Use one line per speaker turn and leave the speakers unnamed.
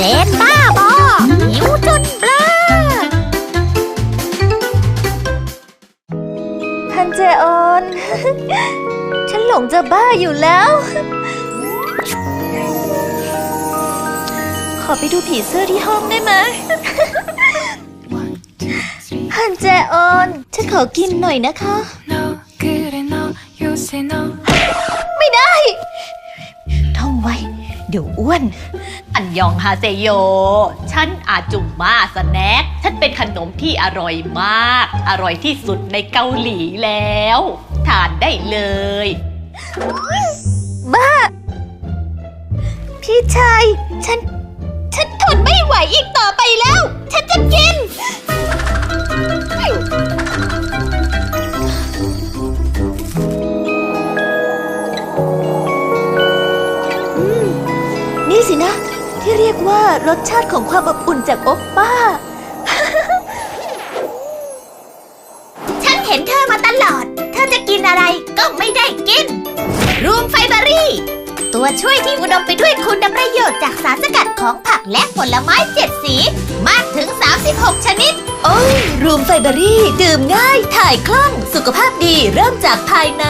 เจนบ้าบอหิวจนเบลอ
ทันเจออน ฉันหลงจะบ้าอยู่แล้ว ขอไปดูผีเสื้อที่ห้องได้ไหมฮันเจออน ฉันขอกินหน่อยนะคะ ไม่ได้ ท่องไว้ เดี๋ยวอ้วน
อันยองฮาเซโย ฉันอาจุมมาสแน็ค ฉันเป็นขนมที่อร่อยมาก อร่อยที่สุดในเกาหลีแล้ว ทานได้เลย
บ้า พี่ชาย ฉัน ฉันทนไม่ไหวอีกต่อไปแล้ว ฉันจะกิน นี่สินะ ที่เรียกว่ารสชาติของความอบอุ่นจากโอปป้า
ฉันเห็นเธอมาตลอด เธอจะกินอะไรก็ไม่ได้กิน รูมไฟเบอรี่ ตัวช่วยที่อุดมไปด้วยคุณประโยชน์จากสารสกัดของผักและผลไม้เจ็ดสี มากถึง 36 ชนิด
โอ้ยรูมไฟเบอรี่ ดื่มง่าย ถ่ายคล่อง สุขภาพดีเริ่มจากภายใน